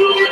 you.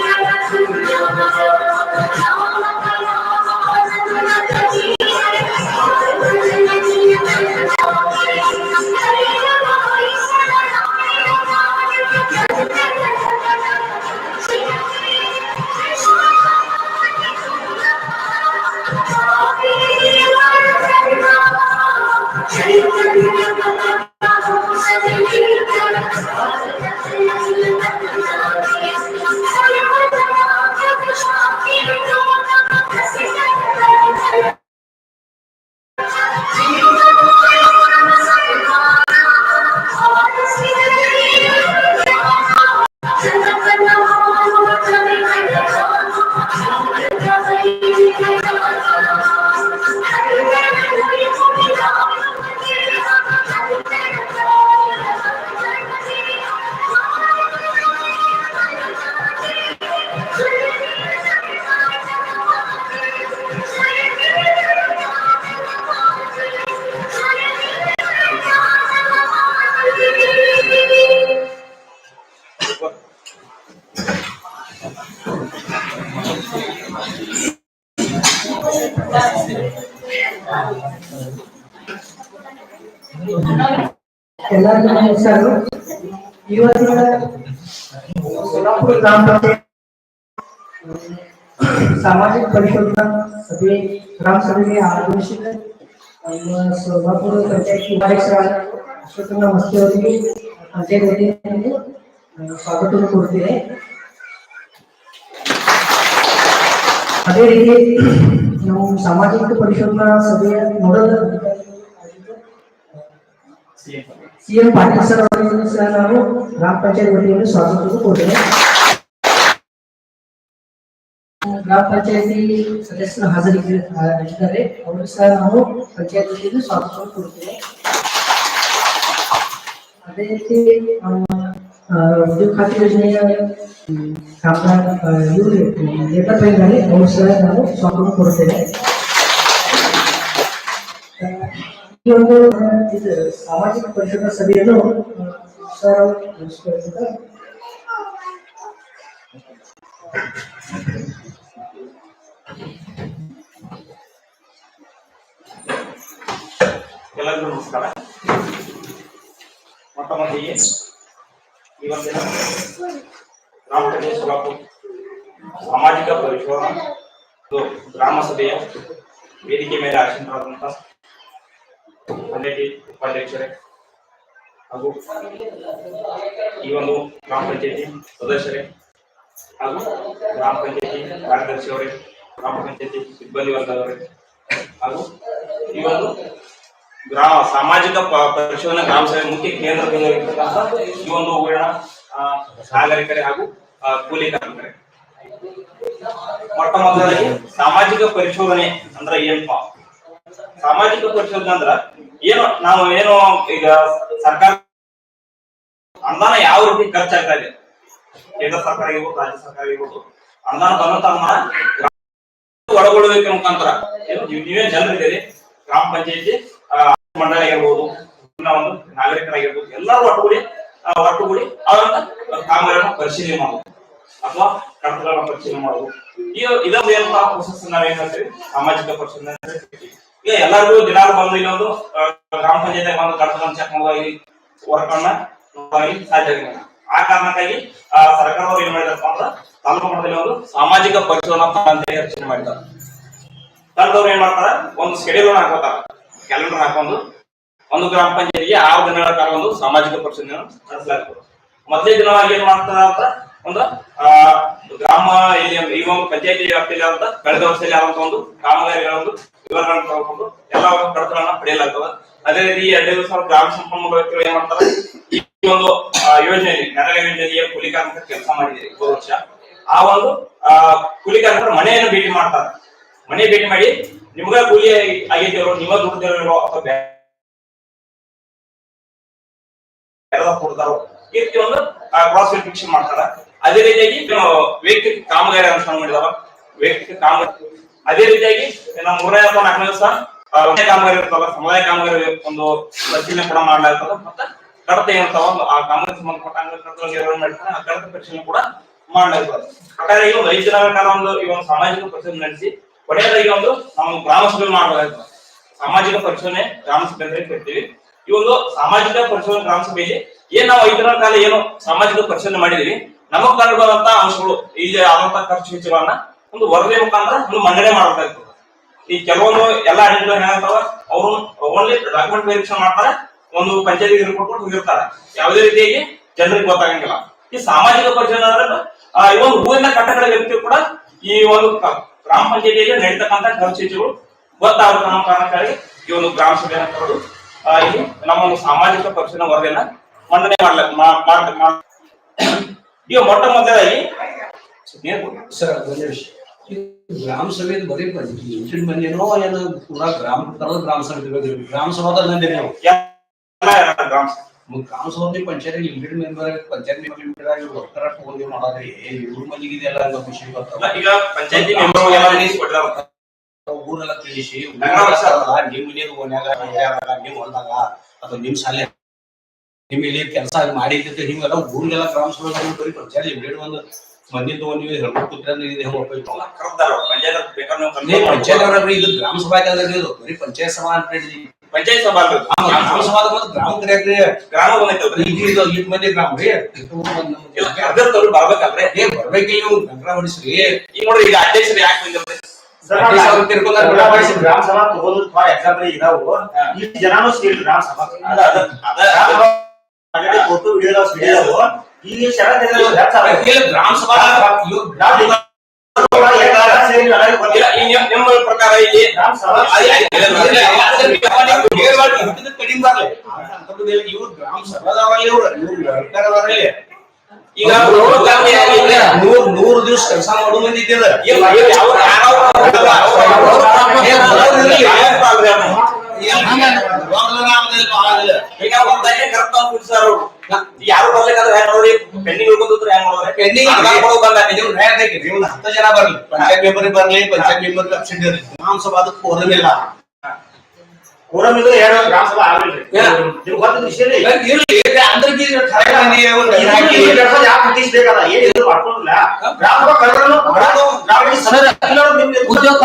Solapur ಗ್ರಾಮ ಪಂಚಾಯತ್ ಸಾಮಾಜಿಕ ಪರಿಶೋಧನಾ ಸಭೆ ಗ್ರಾಮ ಸಭೆಗೆ ಆಗಮಿಸಿದ ನಮ್ಮ ಸೋಲಾಪುರ ಪಂಚಾಯತ್ ಉಪಾಧ್ಯಕ್ಷರಾದ ಅಶ್ವತ್ಥ ಮಸ್ತಿ ಅವರಿಗೆ ಪಂಚಾಯತ್ ವತಿಯಿಂದ ಸ್ವಾಗತವನ್ನು ಕೊಡ್ತೇನೆ ಅದೇ ರೀತಿ ನಾವು ಸಾಮಾಜಿಕ ಪರಿಶೋಧನಾ ಸಭೆಯ ಮೊದಲ ಅಧಿಕಾರಿಯಾಗಿದ್ದ ಸಿಎಂ ಪಾಟೀಲ್ ಸರ್ ಅವರಿಗೆ ಸಹ ನಾನು ಗ್ರಾಮ ಪಂಚಾಯತ್ ವತಿಯಿಂದ ಸ್ವಾಗತವನ್ನು ಕೊಡ್ತೇನೆ ಗ್ರಾಮ ಪಂಚಾಯತಿ ಸದಸ್ಯರು ಹಾಜರಿದ್ದಾರೆ ಅವರು ಸಹ ನಾವು ಪಂಚಾಯತ್ ವತಿಯಿಂದ ಸ್ವಾಗತವನ್ನು ಕೊಡ್ತೇವೆ ಅದೇ ರೀತಿ ನಮ್ಮ ಆ, ಉದ್ಯೋಗ ಖಾತೆ ಯೋಜನೆಯ ಹ್ಮ್, ಕಾಮಗಾರ ಆ, ಇವರು ಲೇಬರ್ ಬ್ಯಾಂಕ್ನಲ್ಲಿ ಅವರು ಸಹ ನಾವು ಸ್ವಾಗತವನ್ನು ಕೊಡ್ತೇವೆ ಈ ಒಂದು ಆ, ಇದು ಸಾಮಾಜಿಕ ಪರಿಷತ್ ಸಭೆಯನ್ನು ಆ, ಸರ್ ಅವರು ನಡೆಸಿಕೊಳ್ತಿದ್ದಾರೆ. ಎಲ್ಲರಿಗೂ ನಮಸ್ಕಾರ ಮೊಟ್ಟ ಮೊದಲಿಗೆ ಈ ಒಂದಿನ ಗ್ರಾಮ ಪಂಚಾಯತ್ ಸೋಲಾಪುರ ಸಾಮಾಜಿಕ ಪರಿಶೋಧನಾ ಮತ್ತು ಗ್ರಾಮ ಸಭೆಯ ವೇದಿಕೆ ಮೇಲೆ ಆಸೀನರಾದಂಥ ಪಂಚಾಯತಿ ಉಪಾಧ್ಯಕ್ಷರೇ ಹಾಗೂ ಈ ಒಂದು ಗ್ರಾಮ ಪಂಚಾಯತಿ ಸದಸ್ಯರೇ ಹಾಗೂ ಗ್ರಾಮ ಪಂಚಾಯತಿ ಕಾರ್ಯದರ್ಶಿಯವರೇ ಗ್ರಾಮ ಪಂಚಾಯತಿ ಸಿಬ್ಬಂದಿ ವರ್ಗದವರೇ ಹಾಗೂ ಈ ಒಂದು ಗ್ರಾಮ ಸಾಮಾಜಿಕ ಪರಿಶೋಧನಾ ಗ್ರಾಮ ಸಭೆ ಮುಖ್ಯ ಕೇಂದ್ರ ಬಿಂದುವಾಗಿರ್ತಕ್ಕಂಥ ಈ ಒಂದು ಊರಿನ ನಾಗರಿಕರೇ ಹಾಗೂ ಕೂಲಿ ಕಾರ್ಮಿಕರೇ. ಮೊಟ್ಟ ಮೊದಲಾಗಿ ಸಾಮಾಜಿಕ ಪರಿಶೋಧನೆ ಅಂದ್ರೆ ಏನಪ್ಪ ಸಾಮಾಜಿಕ ಪರಿಶೋಧನೆ ಅಂದ್ರ ಏನು, ನಾವು ಏನು ಈಗ ಸರ್ಕಾರ ಅನುದಾನ ಯಾವ ರೀತಿ ಖರ್ಚಾಗ್ತಾ ಇದೆ? ಕೇಂದ್ರ ಸರ್ಕಾರ ಇರ್ಬೋದು ರಾಜ್ಯ ಸರ್ಕಾರ ಇರ್ಬೋದು ಅನುದಾನ ಬಂದಂತ ಒಳಗೊಳ್ಳಬೇಕು ಮುಖಾಂತರ ನೀವು- ಜನರಿದ್ದೀರಿ, ಗ್ರಾಮ ಪಂಚಾಯತಿ ಮಂಡಳಿ ಆಗಿರ್ಬೋದು ಒಂದು, ನಾಗರಿಕರಾಗಿರ್ಬೋದು, ಎಲ್ಲರೂ ಒಟ್ಟುಗೂಡಿ ಒಟ್ಟುಗೂಡಿ ಅವರನ್ನ ಕಾಮಗಾರಿಯನ್ನು ಪರಿಶೀಲನೆ ಮಾಡುದು ಅಥವಾ ಕಡತಗಳನ್ನ ಪರಿಶೀಲನೆ ಮಾಡುದು ಈ, ಇದೊಂದು ಏನಪ್ಪಾ ಪ್ರೊಸೆಸ್ ನಾವೇನ್ ಹೇಳ್ತೀವಿ ಸಾಮಾಜಿಕ ಪರಿಶೀಲನೆ. ಎಲ್ಲರಿಗೂ ದಿನಾಲು ಬಂದು ಇಲ್ಲೊಂದು ಗ್ರಾಮ ಪಂಚಾಯತ್ ಬಂದು ಕಡತಗಳನ್ನ ಚೆಕ್ ಮಾಡೋದಾಗಿ ವರ್ಕ್ ಅನ್ನ ಸಾಧ್ಯ ಆಗಿಲ್ಲ ಆ ಕಾರಣಕ್ಕಾಗಿ ಸರ್ಕಾರದವರು ಏನ್ ಮಾಡಿದಾರಪ್ಪ ಅಂದ್ರೆ ತಾಲೂಕು ಮಟ್ಟದಲ್ಲಿ ಒಂದು ಸಾಮಾಜಿಕ ಪರಿಶೋಧನಾ ಅಂತ ಹೇಳಿ ರಚನೆ ಮಾಡಿದ್ದಾರೆ. ತಂಡದವ್ರು ಏನ್ ಮಾಡ್ತಾರ? ಒಂದು ಶೆಡ್ಯೂಲ್ ಹಾಕೋತಾರ ಕ್ಯಾಲೆಂಡರ್ ಹಾಕೊಂಡು ಒಂದು ಗ್ರಾಮ ಪಂಚಾಯತಿಗೆ ಆರು ದಿನಗಳ ಕಾಲ ಒಂದು ಸಾಮಾಜಿಕ ಪರಿಶೋಧನೆ ನಡೆಸಲಾಗ್ತದೆ. ಮೊದಲೇ ದಿನವಾಗಿ ಏನ್ ಮಾಡ್ತಾರ ಅಂತ ಒಂದು ಆ, ಗ್ರಾಮ ಇಲ್ಲಿ ಈ ಒಂದು ಪಂಚಾಯತಿ ವ್ಯಾಪ್ತಿಯಲ್ಲಿ ಆದಂತ ಕಳೆದ ವರ್ಷದಲ್ಲಿ ಆದಂತ ಒಂದು ಕಾಮಗಾರಿಗಳ ಒಂದು ವಿವರಗಳನ್ನು ತಗೊಂಡು ಎಲ್ಲ ಕಡತಗಳನ್ನ ಪಡೆಯಲಾಗ್ತದೆ. ಅದೇ ರೀತಿ ಎರಡನೇ ದಿವಸ ಗ್ರಾಮ ಸಂಪನ್ಮೂಲ ವ್ಯಕ್ತಿಗಳು ಏನ್ ಮಾಡ್ತಾರೆ, ಈ ಒಂದು ಯೋಜನೆಯಲ್ಲಿ ನರೇಗಾ ಯೋಜನೆಯ ಕೂಲಿ ಕಾರ್ಮಿಕ ಕೆಲಸ ಮಾಡಿದ್ದೀರಿ ಹೋದ ವರ್ಷ. ಆ ಒಂದು, ಆ ಕೂಲಿ ಕಾರ್ಮಿಕರು ಮನೆಯನ್ನು ಭೇಟಿ ಮಾಡ್ತಾರೆ. ಮನೆ ಭೇಟಿ ಮಾಡಿ ನಿಮ್ಗ ಕೂಲಿ ಆಗಿದ್ದೀರೋ ನಿಮ್ಮ ದುಡ್ದಿರೋ ಅಥವಾ ಕೊಡ್ತಾರೋ ಈ ರೀತಿ ಒಂದು ಕ್ರಾಸ್ ವೆರಿಫಿಕೇಶನ್ ಮಾಡ್ತಾರ. ಅದೇ ರೀತಿಯಾಗಿ ವೈಯಕ್ತಿಕ ಕಾಮಗಾರಿ ಅನುಷ್ಠಾನ ಮಾಡಿದಾವ. ವೈಯಕ್ತಿಕ ಕಾಮಗಾರಿ. ಅದೇ ರೀತಿಯಾಗಿ ನಮ್ಮ ಮೂರನೇ ಅಥವಾ ನಾಲ್ಕನೇ ದಿವಸ ಕಾಮಗಾರಿ ಇರ್ತಾವ ಸಮುದಾಯ ಕಾಮಗಾರಿ ಒಂದು ಪರಿಶೀಲನೆ ಕೂಡ ಮಾಡ್ಲಾಗ್ತದ ಮತ್ತೆ ಕಡತ ಏನಿರ್ತಾವ ಆ ಕಾಮಗಾರಿ ಸಂಬಂಧಪಟ್ಟ ಕಡತ ನಿರ್ವಹಣೆ ಆ ಕಡತ ಪರಿಶೀಲನೆ ಕೂಡ ಮಾಡ್ಲಾಗ್ತದೆ. ಒಟ್ಟಾರೆ ಈ ಒಂದು ಐದು ದಿನಗಳ ಕಾಲ ಒಂದು ಈ ಒಂದು ಸಾಮಾಜಿಕ ಪರಿಶೀಲನೆ ನಡೆಸಿ ಕೊನೆಯದಾಗಿ ಒಂದು ನಾವು ಗ್ರಾಮ ಸಭೆ ಮಾಡಬೇಕಾಗ್ತದೆ ಸಾಮಾಜಿಕ ಪರಿಶೋಧನೆ ಗ್ರಾಮ ಸಭೆ ಅಂತ ಕರಿತೀವಿ ಈ ಒಂದು ಸಾಮಾಜಿಕ ಪರಿಶೋಧನೆ ಗ್ರಾಮ ಸಭೆಯಲ್ಲಿ ಏನ್ ನಾವು ಐದರ ಕಾಲ ಏನು ಸಾಮಾಜಿಕ ಪರಿಶೋಧನೆ ಮಾಡಿದೀವಿ ನಮಗ್ ಕಂಡುಬರುವಂತ ಅಂಶಗಳು ಈ ಆದಂತ ಖರ್ಚು ವೆಚ್ಚಗಳನ್ನ ಒಂದು ವರದಿ ಮುಖಾಂತರ ಒಂದು ಮಂಡನೆ ಮಾಡಬೇಕಾಗ್ತದೆ. ಈ ಕೆಲವೊಂದು ಎಲ್ಲಾ ಅಡಿಗಳು ಏನಾಗ್ತಾವ? ಅವರು ಓನ್ಲಿ ಡಾಕ್ಯುಮೆಂಟ್ ವೆರಿಫಿಕೇಶನ್ ಮಾಡ್ತಾರೆ, ಒಂದು ಪಂಚಾಯತಿ ರಿಪೋರ್ಟ್ ಕೊಟ್ಟು ಹೋಗಿರ್ತಾರೆ. ಯಾವುದೇ ರೀತಿಯಾಗಿ ಜನರಿಗೆ ಗೊತ್ತಾಗಂಗಿಲ್ಲ. ಈ ಸಾಮಾಜಿಕ ಪರಿಚಯ ಈ ಒಂದು ಊರಿನ ಕಟ್ಟಕಡ ವ್ಯಕ್ತಿ ಕೂಡ ಈ ಒಂದು ಗ್ರಾಮ ಪಂಚಾಯತಿಯಲ್ಲಿ ನಡೀತಕ್ಕಂತ ಖರ್ಚು ವೆಚ್ಚಗಳು ಗೊತ್ತಾಗುತ್ತೆ ಅನ್ನೋ ಕಾರಣಕ್ಕಾಗಿ ಈ ಒಂದು ಗ್ರಾಮ ಸಭೆ ಕರೆದು ನಮ್ಮ ಸಾಮಾಜಿಕ ಪರಿಚಯ ವರದಿಯನ್ನ ಮಂಡನೆ ಮಾಡ್ಲ ಮಾಡ್ತಾರೆ ಮಾಡ್- ಮಾಡ್- ಈಗ ಮೊಟ್ಟ ಮೊದಲಾಗಿ ಸರ್ ಗ್ರಾಮ ಸಭೆದು ಬರೀ ಇಂಚಿನ ಮಂದಿನೋ ಏನೋ ಪೂರಾ ಗ್ರಾಮ ತರದ ಗ್ರಾಮ ಸಭೆ. ಗ್ರಾಮ ಸಭಾದಲ್ಲಿ ನಂದಿರಿ ನೀವು ಗ್ರಾಮ ಸಭೆ. ಮತ್ತ್ ಗ್ರಾಮ ಸಭೆ panchayat limited member panchayat member ಆಗಿ ಒತ್ತರ ತಗೊಂಡು ಮಾಡೋದ್ರಿ ಇವ್ರ ಮಂದಿಗೆ ಇದೆಲ್ಲ ಅನ್ನೋ ಖುಷಿ ಬರ್ತಾವ ಈಗ ಪಂಚಾಯತಿ ಮೆಂಬರ್. ಊರೆಲ್ಲ ತಿಳಿಸಿ ನಿಮ್ಮ ಮನೆಯಾಗ ನಿಮ್ಮ ಹೊಲ್ದಾಗ ಅಥವಾ ನಿಮ್ ಶಾಲೆ ನಿಮ್ ಇಲ್ಲಿ ಕೆಲಸ ಮಾಡಿದ್ದಕ್ಕೆ ಹಿಂಗೆಲ್ಲ ಊರಿಗೆಲ್ಲ ಗ್ರಾಮ ಸಭೆ ಬರೀ ಪಂಚಾಯತ್ ಲಿಮಿಟೆಡ್ ಒಂದು ಮಂದಿ ತಗೊಂಡ್ ನೀವು ಹೇಳ್ಕೊಂಡು ಕೂತ್ರೆ ಇದು ಹೆಂಗ್ ಒಪ್ಪಿಟ್ಟು ಕರೆದಾರ ಪಂಚಾಯತ್ ಬೇಕಾದ್ರೆ ನೀವು ನೀವು ಕರ್ಕೊಂಡು ಪಂಚಾಯತ್ ಅವ್ರವ್ರು ಇದು ಗ್ರಾಮ ಸಭಾ ಕಾಲದಲ್ಲಿ ಇದು ಬರೀ ಪಂಚಾಯತ್ ಸಭಾ ಅಂತ ಹೇಳಿ. ಪಂಚಾಯತ್ ಸಭಾ ಅಲ್ಲ ಇದು. ಗ್ರಾಮ ಸಭಾ ಬಂದು ಗ್ರಾಮ ಕರೆಯಕ್ರಿ ಗ್ರಾಮ ಬಂದೈತಲ್ರಿ ಈಗ ಇದು ಇಟ್ ಮಂದಿ ಗ್ರಾಮ ರೀ. ಇದು ಒಂದ್ ಇಲ್ಲ ನಮ್ಗೆ ಕರ್ದರ್ತವ್ರು ಬರ್ಬೇಕಲ್ರಿ. ಏ ಬರ್ಬೇಕಿಲ್ಲ ನೀವು ನಗರ ಹೊಡಿಸ್ರಿ. ಈಗ ನೋಡ್ರಿ ಈಗ ಅಧ್ಯಕ್ಷರು ಯಾಕೆ ಬಂದಿರ್ರಿ ಅಧ್ಯಕ್ಷ ಅವ್ರು ತಿರ್ಕೊಂಡಾರ ಬಿಡ ಹೊಡಿಸ್ರಿ. ಗ್ರಾಮ ಸಭಾ ತಗೋದು ಫಾರ್ ಎಕ್ಸಾಂಪಲ್ ಇದಾವು. ಈ ಜನಾನು ಸೇರಿ ಗ್ರಾಮ ಸಭಾ. ಅದ ಅದ ಅದ. ಆಲ್ರೆಡಿ ಫೋಟೋ ವಿಡಿಯೋ ವಿಡಿಯೋ ಈಗ ಶರತ್ ಗ್ರಾಮ ಸಭಾ ನಿಮ್ಮ ಪ್ರಕಾರ ಇಲ್ಲಿ ಕಡಿಮೆ ಬರ್ಲಿ ಇವ್ರು ಗ್ರಾಮ ಸಭಾದವರಲ್ಲಿ ಇವ್ರು ಈಗ? ನೂರ್ ನೂರ್ ದಿವಸ ಕೆಲಸ ಮಾಡೋ ಮಂದಿ ಇದ್ದಿಲ್ಲ ಯಾರೋ ಬರ್ಲಿಕ್ಕಂದ್ರೆ ಹೆಂಗ್ ನೋಡ್ರಿ ಪೆಂಡಿಂಗ್ ಉಳ್ಕೊಂಡ್ರೆ ಹೆಂಗ್ ನೋಡ್ರಿ ಪೆಂಡಿಂಗ್ ನೀವು ನ್ಯಾಯದಾಗಿ ನೀವು ಹತ್ತು ಜನ ಗ್ರಾಮ ಯಾಕೆ ಏನು ಉದ್ಯೋಗ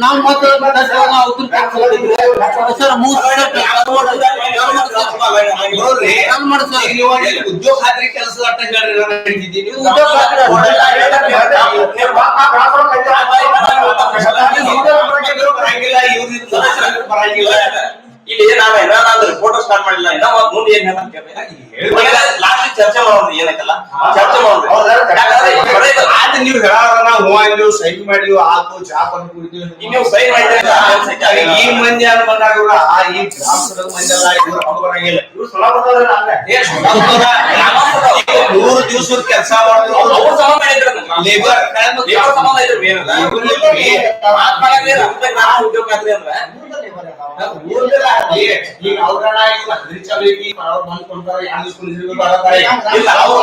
ನಾವು ಮತ್ತೆ ಸರ್ ಮೂರ್ ಉದ್ಯೋಗ ಖಾತ್ರಿ ಕೆಲಸ ಬರಂಗಿಲ್ಲ. ಇವ್ರಿಂದ ಬರಂಗಿಲ್ಲ. ಇಲ್ಲಿ. ನಾನು ಏನಾದ್ರು ರಿಪೋರ್ಟ್ ಸ್ಟಾರ್ಟ್ ಮಾಡಿಲ್ಲ. ಮುಂದೆ ಏನ್ ಲಾಸ್ಟ್ ಚರ್ಚೆ ಮಾಡೋಣ ಏನಕ್ಕಲ್ಲ? ಚರ್ಚೆ ಮಾಡೋದು. ಬರೀ ನೀವು ಹೇಳಾರ ನಾವು ಹೂ ಅಂದಿವ್ ಸೈನ್ ಮಾಡಿದ್ವಿ ಆತು ಕುಡಿದ್ವಿ ಈಗ ನೀವು ಸೈನ್ ಮಾಡಿದ್ರೆ ಈ ಮಂದಿ ಅಂತ ಬಂದಾಗ ಇವ್ರು ಆ ಈ ಮಂದಿ ಅಲ್ಲ ಇವ್ರು ಬರಂಗಿಲ್ಲ. ಇವ್ರು ಹಂಗೆ. ಏ ನೂರು ದಿವಸ ಕೆಲಸ ಮಾಡಿದ್ರು ಮಾಡೋದು ಮಾಡಿದ್ರು ಲೇಬರ್ ಲೇಬರ್ ಸಂಬಂಧ ಇದ್ರೆ. ಮತ್ತೆ ಉದ್ಯೋಗ ಅಂದ್ರೆ. ಈಗ ಅವ್ರನ್ನ ಈಗ ಹದಿನೈದು ಅವ್ರು ಬಂದು ಕೊಡ್ತಾರೆ ಇಲ್ಲ, ಅವ್ರು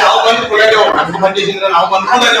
ನಾವು ಬಂದು ಕೊಡೋದು. ನಾವು ಬಂದು ಕೊಡೋದು.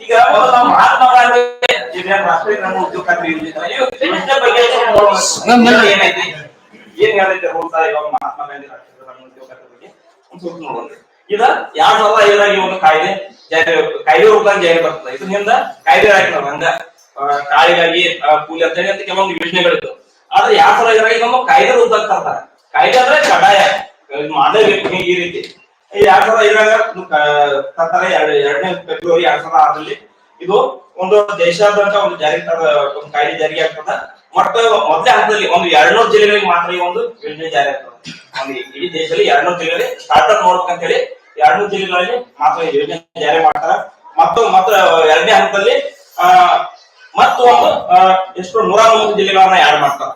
ಈಗ ಮಹಾತ್ಮ ಗಾಂಧಿ ಗ್ರಾಮೀಣ ಉದ್ಯೋಗ ಏನೈತಿ ಏನ್ ಹೇಳೈತೆ ಹೋಗ್ತಾ ಇವಾಗ ಮಹಾತ್ಮ ಗಾಂಧಿ ರಾಷ್ಟ್ರೀಯ ಗ್ರಾಮೀಣ ಉದ್ಯೋಗ ಖಾತ್ರಿ ಬಗ್ಗೆ? ಒಂದ್ ಸ್ವಲ್ಪ ನೋಡೋಣ. ಇದ ಎರಡ್ ಸಾವಿರದ ಐದರಾಗ ಈ ಒಂದು ಕಾಯ್ದೆ? ಜಾರಿ ಕಾಯ್ದೆ ರೂಪದಾಗ ಜಾರಿ ಬರ್ತದೆ. ಇದರಿಂದ ಕಾಯ್ದೆ ಹಾಕಿನವ್ರು ಹಂಗ ಕಾಳಿಗಾಗಿ ಕೂಲಿ ಅಂತ ಹೇಳಿ ಅಂತ ಕೆಲವೊಂದು ಯೋಜನೆಗಳಿತ್ತು ಆದ್ರೆ ಯಾವ ತರ ಇದ್ರಾಗ ಇದೊಂದು ಕಾಯ್ದೆ ರೂಪದಾಗ ತರ್ತಾರೆ ಕಾಯ್ದೆ ಅಂದ್ರೆ ಕಡ್ಡಾಯ. ಮಾಡಲೇಬೇಕು ಈ ರೀತಿ. ಯಾವ ಎರಡ್ ಇದ್ರಾಗ ತರ್ತಾರೆ, ಎರಡು, ಎರಡನೇ ಫೆಬ್ರವರಿ ಎರಡ್ ಸಾವಿರದ ಆರರಲ್ಲಿ. ಇದು ಒಂದು ದೇಶಾದ್ಯಂತ ಒಂದು ಜಾರಿ ತರ- ಒಂದು ಕಾಯ್ದೆ ಜಾರಿಗೆ ಆಗ್ತದ. ಮತ್ತೆ ಮೊದಲೇ ಹಂತದಲ್ಲಿ ಒಂದು ಎರಡ್ನೂರು ಜಿಲ್ಲೆಗಳಿಗೆ ಮಾತ್ರ ಈ ಒಂದು ಯೋಜನೆ ಜಾರಿ ಆಗ್ತದೆ. ಒಂದು ಇಡೀ ದೇಶದಲ್ಲಿ ಎರಡ್ನೂರು ಜಿಲ್ಲೆಗಳಲ್ಲಿ ಸ್ಟಾರ್ಟ್ಅಪ್ ನೋಡ್ಬೇಕಂತ ಹೇಳಿ ಎರಡ್ನೂರು ಜಿಲ್ಲೆಗಳಲ್ಲಿ ಮಾತ್ರ ಯೋಜನೆ ಜಾರಿ ಮಾಡ್ತಾರ. ಮತ್ತು, ಮತ್ತೆ ಎರಡನೇ ಹಂತದಲ್ಲಿ, ಆ ಮತ್ತು ಒಂದು ಎಷ್ಟು ನೂರ ಮೂವತ್ತು ಜಿಲ್ಲೆಗಳನ್ನ ಆಡ್ ಮಾಡ್ತಾರ.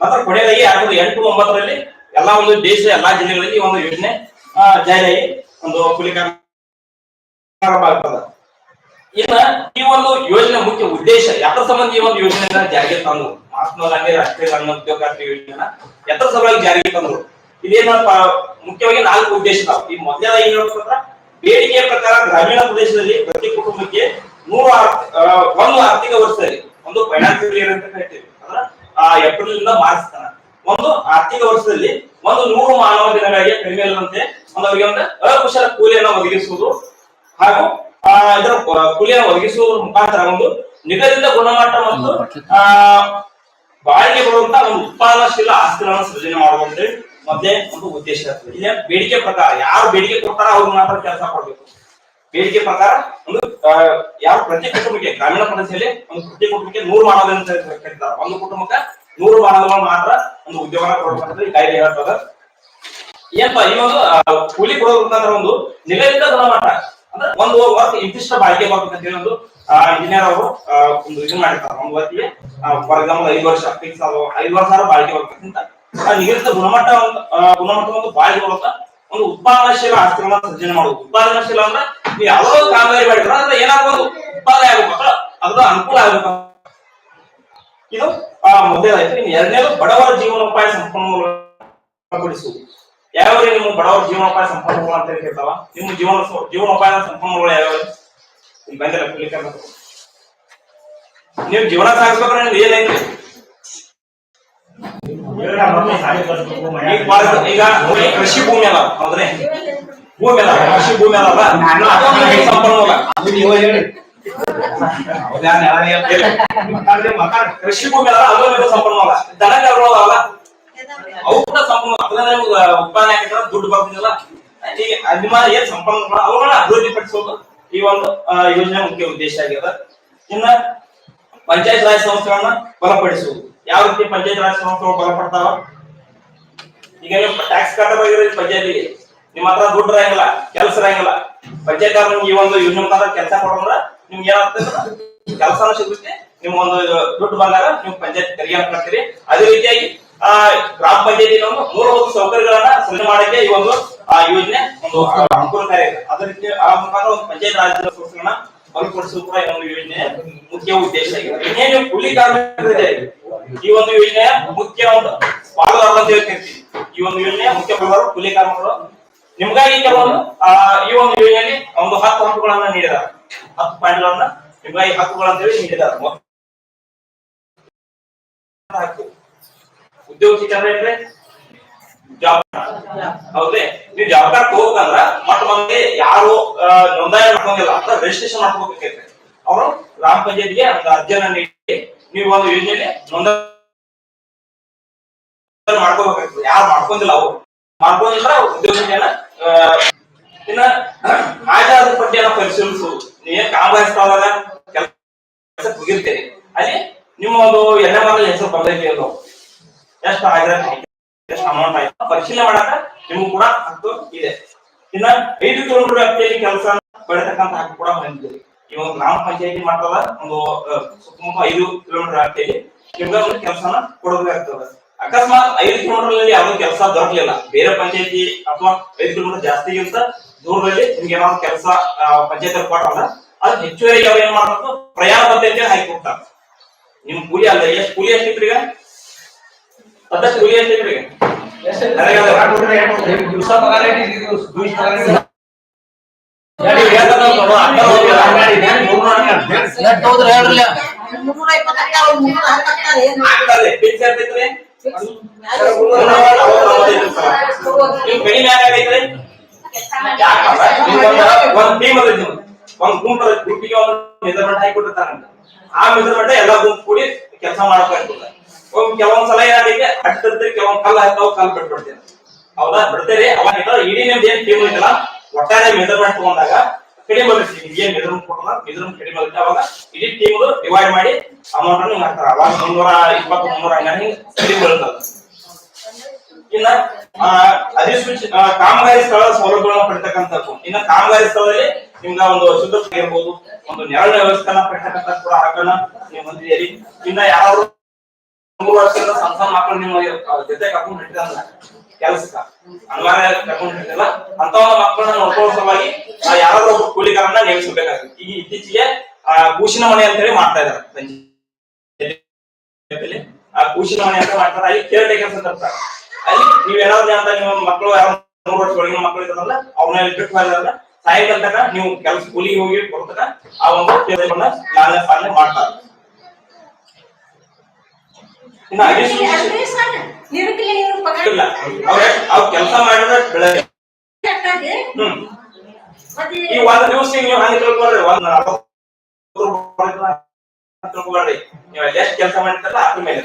ಮಾತ್ರ ಕೊನೆಯದಾಗಿ ಎರಡ್ ಸಾವಿರದ ಎಂಟು ಒಂಬತ್ತರಲ್ಲಿ ಎಲ್ಲಾ ಒಂದು ದೇಶ, ಎಲ್ಲಾ ಜಿಲ್ಲೆಗಳಲ್ಲಿ ಒಂದು ಯೋಜನೆ ಜಾರಿ ಜಾರಿಯಾಗಿ ಒಂದು ಕೂಲಿ ಕಾರ್ಮಿಕ ಪ್ರಾರಂಭ ಆಗ್ತದ ಇನ್ನ ಈ ಒಂದು ಯೋಜನೆ ಮುಖ್ಯ ಉದ್ದೇಶ ಯಾತ್ರ ಸಂಬಂಧ ಈ ಒಂದು ಯೋಜನೆಯನ್ನ ಜಾರಿಗೆ ತಂದ್ರು ಮಹಾತ್ಮ ಗಾಂಧಿ ರಾಷ್ಟ್ರೀಯ ಗ್ರಾಮೀಣ ಉದ್ಯೋಗ ಖಾತ್ರಿ ಯೋಜನೆನ ಎತ್ತರ ಸಲುವಾಗಿ ಜಾರಿಗೆ ತಂದ್ರು ಇದೇನಪ್ಪ, ಮುಖ್ಯವಾಗಿ ನಾಲ್ಕು ಉದ್ದೇಶ ಈ ಮೊದಲ ಏನ್ ಹೇಳ್ಬೇಕಂದ್ರ, ಬೇಡಿಕೆಯ ಪ್ರಕಾರ ಗ್ರಾಮೀಣ ಪ್ರದೇಶದಲ್ಲಿ ಪ್ರತಿ ಕುಟುಂಬಕ್ಕೆ ನೂರ ಒಂದು ಒಂದು ಫೈನಾನ್ಸಿಯಲ್ ಅಂತ ಕರಿತೀವಿ ಅಂದ್ರ ಆ ಏಪ್ರಿಲ್ ಇಂದ ಮಾರ್ಚ್ ತನಕ. ಒಂದು ಆರ್ಥಿಕ ವರ್ಷದಲ್ಲಿ ಒಂದು ನೂರು ಮಾನವ ದಿನಗಳಿಗೆ ಕಡಿಮೆ ಇಲ್ಲದಂತೆ ಒಂದು ಅವರಿಗೆ ಒಂದು ಅಕುಶಲ ಕೂಲಿಯನ್ನು ಒದಗಿಸುವುದು ಹಾಗೂ ಆ, ಇದರ ಕೂಲಿಯನ್ನು ಒದಗಿಸುವುದರ ಮುಖಾಂತರ ಒಂದು ನಿಗದಿತ ಗುಣಮಟ್ಟ ಮತ್ತು ಆ ಬಾಳಿಗೆ ಬರುವಂತ ಒಂದು ಉತ್ಪಾದನಾಶೀಲ ಆಸ್ತಿಗಳನ್ನು ಸೃಜನೆ ಮಾಡುವಂತೆ ಮೊದಲೇ ಒಂದು ಉದ್ದೇಶ ಇರ್ತದೆ. ಇಲ್ಲಿ ಬೇಡಿಕೆ ಪ್ರಕಾರ ಯಾರು ಬೇಡಿಕೆ ಕೊಡ್ತಾರ ಅವ್ರಿಗೆ ಮಾತ್ರ ಕೆಲಸ ಕೊಡ್ಬೇಕು. ಬೇಡಿಕೆ ಪ್ರಕಾರ ಒಂದು ಯಾರು ಯಾವ ಪ್ರತಿ ಕುಟುಂಬಕ್ಕೆ, ಗ್ರಾಮೀಣ ಪ್ರದೇಶದಲ್ಲಿ ಒಂದು ಪ್ರತಿ ಕುಟುಂಬಕ್ಕೆ ನೂರು ಮಾನವ ಅಂತ ಕರೀತಾರೆ ಒಂದು ಕುಟುಂಬಕ್ಕೆ ನೂರು ಮಾನವಗಳು ಮಾತ್ರ ಒಂದು ಉದ್ಯೋಗ ಕೊಡಬೇಕಂತ ಕಾಯ್ದೆ ಹೇಳ್ತದ. ಏನಪ್ಪ, ಈ ಒಂದು ಕೂಲಿ ಕೊಡೋದ್ರ ಮುಖಾಂತರ ಒಂದು ನಿಗದಿತ ಗುಣಮಟ್ಟ, ಅಂದ್ರೆ ಒಂದು ವರ್ಕ್ ಇಂತಿಷ್ಟ ಬಾಳಿಕೆ ಬರ್ಬೇಕಂತ ಹೇಳಿ ಒಂದು ಇಂಜಿನಿಯರ್ ಅವರು ಒಂದು ಇದು ಮಾಡಿರ್ತಾರೆ. ಒಂದು ವರ್ತಿಗೆ ಫಾರ್ ಎಕ್ಸಾಂಪಲ್ ಐದು ವರ್ಷ ಫಿಕ್ಸ್ ಅದು ಐದು ವರ್ಷ ಬಾಳಿಕೆ ಬರ್ಬೇಕಂತ ನಿಗದಿತ ಗುಣಮಟ್ಟ ಗುಣಮಟ್ಟ ಒಂದು ಬಾಳಿಕೆ ಬರುತ್ತ ಒಂದು ಉತ್ಪಾದನಾಶೀಲ ಆಶ್ರಮ ಸೃಜನೆ ಮಾಡುವುದು. ಉತ್ಪಾದನಾಶೀಲ ಅಂದ್ರೆ ನೀವು ಯಾವ್ದೋ ಕಾಮಗಾರಿ ಮಾಡಿದ್ರ ಅಂದ್ರೆ ಏನಾಗ್ಬೋದು? ಉತ್ಪಾದನೆ ಆಗ್ಬೇಕು. ಅದ್ರ ಅನುಕೂಲ ಆಗ್ಬೇಕು. ಇದು, ಆ ಮೊದಲೇದಾಯ್ತು ಇನ್ನು ಎರಡನೇದು ಬಡವರ ಜೀವನೋಪಾಯ ಸಂಪನ್ಮೂಲ ಯಾವ ಯಾವ ನಿಮ್ಮ ಬಡವರ ಜೀವನೋಪಾಯ ಸಂಪನ್ಮೂಲ ಅಂತ ಹೇಳಿ ಹೇಳ್ತಾವ ನಿಮ್ಮ ಜೀವನ, ಜೀವನೋಪಾಯದ ಸಂಪನ್ಮೂಲ ಯಾವ ಇಲ್ಲಿ ಬಂದಿಲ್ಲ ನೀವು ಜೀವನ ಸಾಗಿಸ್ಬೇಕಂದ್ರೆ ಏನೈತಿ ಈಗ ಕೃಷಿ ಭೂಮಿ ಅಲ್ಲ ಹೌದ್ರೆ ಭೂಮಿ ಅಲ್ಲ ಕೃಷಿ ಭೂಮಿ ಅಲ್ಲ ಸಂಪನ್ಮೂಲ. ಕೃಷಿ ಭೂಮಿ ಅಲ್ಲ ಅದು ಸಂಪನ್ಮೂಲ ದನಕರುಗಳು ಅಲ್ಲ ಅವು ಕೂಡ ಸಂಪನ್ಮೂಲ ಅದನ್ನ ನಿಮ್ಗೆ ಉತ್ಪಾದನೆ ಆಗಿದ್ರೆ ದುಡ್ಡು ಬರ್ತಿಲ್ಲ ಈಗ ನಿಮ್ಮ ಏನ್ ಸಂಪನ್ಮೂಲ ಅವುಗಳನ್ನ ಅಭಿವೃದ್ಧಿ ಪಡಿಸೋದು ಈ ಒಂದು ಯೋಜನೆ ಮುಖ್ಯ ಉದ್ದೇಶ ಆಗಿದೆ ಇನ್ನ ಪಂಚಾಯತ್ ರಾಜ್ ಸಂಸ್ಥೆಗಳನ್ನ ಬಲಪಡಿಸುವುದು ಯಾವ ರೀತಿ ಪಂಚಾಯತ್ ರಾಜ್ ಸಂಸ್ಥೆಗಳು ಬಲಪಡ್ತಾವ ಈಗ ನೀವು ಟ್ಯಾಕ್ಸ್ ಕಟ್ಟಬೇಕಾದ್ರೆ ಪಂಚಾಯತಿಗೆ. ನಿಮ್ಮ ಹತ್ರ ದುಡ್ಡು ಇರಂಗಿಲ್ಲ, ಕೆಲಸ ಇರಂಗಿಲ್ಲ. ಪಂಚಾಯತ್ ನಿಮ್ಗೆ ಈ ಒಂದು ಯೋಜನೆ ಮುಖಾಂತರ ಕೆಲಸ ಕೊಡೋದ್ರ ನಿಮ್ಗೆ ಏನಾಗ್ತದೆ ಕೆಲಸನೂ ಸಿಗುತ್ತೆ, ನಿಮ್ಗೆ ಒಂದು ದುಡ್ಡು ಬಂದಾಗ ನೀವು ಪಂಚಾಯತ್ ತೆರಿಗೆ ಕಟ್ತೀರಿ. ಅದೇ ರೀತಿಯಾಗಿ, ಆ, ಗ್ರಾಮ ಪಂಚಾಯತಿ ಒಂದು ಮೂಲಭೂತ ಸೌಕರ್ಯಗಳನ್ನ ಸೃಜನೆ ಮಾಡಕ್ಕೆ ಈ ಒಂದು, ಆ ಯೋಜನೆ ಒಂದು ಅನುಕೂಲಕಾರಿ ಅದೇ ರೀತಿ ಆ ಮುಖಾಂತರ ಒಂದು ಪಂಚಾಯತ್ ರಾಜ್ಯ ಸಂಸ್ಥೆಗಳನ್ನ ಬಲಪಡಿಸುವುದು ಕೂಡ ಈ ಒಂದು ಯೋಜನೆ ಮುಖ್ಯ ಉದ್ದೇಶ ಇನ್ನೇನು ಕೂಲಿ ಕಾರ್ಮಿಕರಿದೆ ಈ ಒಂದು ಯೋಜನೆ ಮುಖ್ಯ ಒಂದು ಪಾಲುದಾರರು ಅಂತ ಹೇಳ್ತಿರ್ತೀವಿ ಈ ಒಂದು ಯೋಜನೆ ಮುಖ್ಯ ಪಾಲುದಾರರು ಕೂಲಿ ಕಾರ್ಮಿಕರು ನಿಮ್ಗಾಗಿ ಕೆಲವೊಂದು ಈ ಒಂದು ಯೋಜನೆಯಲ್ಲಿ ಒಂದು ಹತ್ತು ಹಕ್ಕುಗಳನ್ನ ನೀಡಿದ್ದಾರೆ ಹತ್ತು ಪಾಯಿಂಟ್ಗಳನ್ನ ನಿಮ್ಗಾಗಿ ಹಕ್ಕುಗಳಂತ ಹೇಳಿ ನೀಡಿದ್ದಾರೆ ಉದ್ಯೋಗ ಶಿಕ್ಷಣ ಹೌದೇ ನೀವು ಜಾಬ್ ಕಾರ್ಡ್ ತಗೋಬೇಕಂದ್ರ ಮತ್ತ ಮಂದಿ ಯಾರು ನೋಂದಾಯ ಮಾಡ್ಕೊಂಡಿಲ್ಲ. ಅಂತ ರಿಜಿಸ್ಟ್ರೇಷನ್ ಮಾಡ್ಕೋಬೇಕೈತೆ ಅವರು ಗ್ರಾಮ ಪಂಚಾಯತ್ಗೆ ಒಂದು ಅರ್ಜಿಯನ್ನ ನೀಡಿ, ನೀವು ಒಂದು ಯೋಜನೆ ನೋಂದಾಯ ಮಾಡ್ಕೋಬೇಕಾಗ್ತದೆ ಯಾರು ಮಾಡ್ಕೊಂಡಿಲ್ಲ ಅವರು. ಮಾಡ್ಕೊಂಡಿಲ್ಲ ಉದ್ಯೋಗನ ಇನ್ನ ಹಾಜರಾದ ಪಟ್ಟಿಯನ್ನ ಪರಿಶೀಲಿಸುವುದು ನೀ ಕಾಮಗಾರಿ ಕೆಲಸ ಮುಗಿರ್ತೀರಿ ಅಲ್ಲಿ ನಿಮ್ಮ ಒಂದು ಎಣ್ಣೆ ಮರದ ಹೆಸರು ಬಂದೈತಿ ಅದು. ಎಷ್ಟು ಹಾಜರಾತಿ ಎಷ್ಟು ಅಮೌಂಟ್ ಆಯ್ತು ಪರಿಶೀಲನೆ ಮಾಡಾಕ ನಿಮ್ಗೆ ಕೂಡ ಹಕ್ಕು ಇದೆ. ಇನ್ನ ಐದು ಕಿಲೋಮೀಟರ್ ವ್ಯಾಪ್ತಿಯಲ್ಲಿ ಕೆಲಸ ಪಡೆತಕ್ಕಂತ ಹಕ್ಕು ಕೂಡ ಹೊಂದಿದೆ ಒಂದು ಗ್ರಾಮ ಪಂಚಾಯತಿ ಮಾಡ್ತದ ಒಂದು ಸುತ್ತಮುತ್ತ ಐದು ಕಿಲೋಮೀಟರ್ ವ್ಯಾಪ್ತಿಯಲ್ಲಿ ನಿಮ್ಗೆ ಒಂದು ಕೆಲಸನ ಕೊಡಬೇಕಾಗ್ತದ ಅಕಸ್ಮಾತ್ ಐದು ಕಿಲೋಮೀಟರ್ ಅಲ್ಲಿ ಯಾವುದೋ ಕೆಲಸ ದೊರಕಲಿಲ್ಲ. ಬೇರೆ ಪಂಚಾಯತಿ ಅಥವಾ ಐದು ಕಿಲೋಮೀಟರ್ ಜಾಸ್ತಿಗಿಂತ ದೂರದಲ್ಲಿ ನಿಮ್ಗೆ ಏನಾದ್ರು ಕೆಲಸ ಪಂಚಾಯತ್ ಕೊಟ್ಟಲ್ಲ ಅದು ಹೆಚ್ಚುವರಿ ಅವ್ರು ಏನ್ ಮಾಡ್ಬೇಕು? ಪ್ರಯಾಣ ಬದ್ಧತೆ ಹಾಕಿ ಕೊಡ್ತಾರೆ. ನಿಮ್ ಕೂಲಿ ಅಲ್ಲ, ಎಷ್ಟು ಕೂಲಿ ಎಷ್ಟಿತ್ರಿ ದಿವಸ ಪಗಾರ ಒಂದ್ ಒಂದ್ ಟೀಮ್ ಅದ ನೀವು ಒಂದ್ ಗುಂಪ್ ಅದ ಒಂದು ಮೆಜರ್ಮೆಂಟ್ ಹಾಕಿ ಕೊಟ್ಟಿರ್ತಾರ ಆ ಮೆಜರ್ಮೆಂಟ್ ಎಲ್ಲಾ ಗುಂಪು ಕೂಡಿ ಕೆಲಸ ಮಾಡಬೇಕು ಒಂದ್ ಕೆಲವೊಂದ್ ಸಲ ಏನಾಗೈತೆ? ಹಟ್ಟಿರ್ತೀರಿ ಕೆಲವೊಂದ್ ಕಲ್ಲು ಹಾಕ್ತಾವ್ ಕಲ್ಲು ಬಿಟ್ಬಿಡ್ತೀರಿ ಹೌದಾ? ಬಿಡ್ತೀರಿ. ಅವಾಗ ಏನೋ ಇಡೀ ನಿಮ್ದು ಏನ್ ಟೀಮ್ ಐತಲ್ಲ, ಒಟ್ಟಾರೆ ಮೆಜರ್ಮೆಂಟ್ ತಗೊಂಡಾಗ ಕಡಿಮೆ ಬರುತ್ತೆ. ನಿಮ್ಗೆ ಏನ್ ಮೆಜರ್ಮೆಂಟ್ ಕೊಡಲ್ಲ ಮೆಜರ್ಮೆಂಟ್ ಕಡಿಮೆ ಬರುತ್ತೆ. ಅವಾಗ ಇಡೀ ಟೀಮ್ ಡಿವೈಡ್ ಮಾಡಿ ಅಮೌಂಟ್ ಅನ್ನು ಹಾಕ್ತಾರ ಅವಾಗ ಮುನ್ನೂರ ಇಪ್ಪತ್ತು, ಮುನ್ನೂರ ಹಂಗ ಕಡಿಮೆ ಬೀಳ್ತದೆ. ಇನ್ನ ಅಧಿಸೂಚಿ ಕಾಮಗಾರಿ ಸ್ಥಳದ ಸೌಲಭ್ಯಗಳನ್ನ ಪಡಿತಕ್ಕಂಥದ್ದು. ಇನ್ನ ಕಾಮಗಾರಿ ಸ್ಥಳದಲ್ಲಿ ನಿಮ್ಗ ಒಂದು ಶುದ್ಧ ಇರ್ಬೋದು ಒಂದು ನೆರಳಿನ ವ್ಯವಸ್ಥೆನ ಪಡಿತಕ್ಕಂಥ ಕೂಡ ಹಾಕೋಣ. ನೀವು ಹೊಂದಿದ್ದೀರಿ ಇನ್ನ ಯಾರು ಮೂರು ವರ್ಷದಿಂದ ಸಣ್ಣ ಸಣ್ಣ ಮಕ್ಕಳು ನಿಮ್ಮ ಜೊತೆ ಕರ್ಕೊಂಡು ಹಿಡಿದಲ್ಲ ಕೆಲಸಕ್ಕ ಅನಿವಾರ್ಯ ಕರ್ಕೊಂಡು ಇಟ್ಟಿರಲ್ಲ ಅಂತ ಮಕ್ಕಳನ್ನ ನೋಡ್ಕೊಳ್ಳೋ ಸಲುವಾಗಿ ಯಾರಾದ್ರೂ ಒಬ್ಬ ಕೂಲಿಗಾರನ್ನ ನೇಮಿಸಬೇಕಾಗುತ್ತೆ ಈಗ ಇತ್ತೀಚೆಗೆ, ಆ ಭೂಷಣ ಮನೆ ಅಂತೇಳಿ ಮಾಡ್ತಾ ಪಂಚಾಯ್ತಿಯಲ್ಲಿ. ಆ ಕೂಸಿನ ಮನೆ ಅಂತ ಮಾಡ್ತಾರೆ. ಅಲ್ಲಿ ಕೇರ್ ಟೇಕರ್ಸ್ ಅಂತ ಇರ್ತಾರೆ. ಅಲ್ಲಿ ನೀವ್ ಏನಾದ್ರು ಅಂತ ನಿಮ್ಮ ಮಕ್ಕಳು ಯಾರು ಮೂರು ವರ್ಷ ಒಳಗಿನ ಮಕ್ಕಳು ಇದಾರಲ್ಲ ಅವ್ರನ್ನ ಎಲೆಕ್ಟ್ರಿಕ್ ಫೈಲ್ ಹೋಗಿದಾರಲ್ಲ ಸಾಯಂಕಾಲ ನೀವು ಕೆಲಸ ಕೂಲಿಗೆ ಹೋಗಿ ಕೊಡ್ತಾರ ಆ ಒಂದು ಪಾಲನೆ ಮಾಡ್ತಾರೆ ಇನ್ನ ಇಲ್ಲ. ಅವ್ರ ಕೆಲಸ ಮಾಡಿದ್ರೆ ಬೆಳೆ ಹ್ಮ್. ಈ ಒಂದ್ ದಿವಸ ನೀವು ಹಂಗೆ ತಿಳ್ಕೊಳ್ರಿ ಒಂದ್ ತಿಳ್ಕೊಳ್ರಿ ನೀವು ಎಷ್ಟು ಕೆಲಸ ಮಾಡ್ತಾರಲ್ಲ ಅದ್ರ ಮೇಲೆ.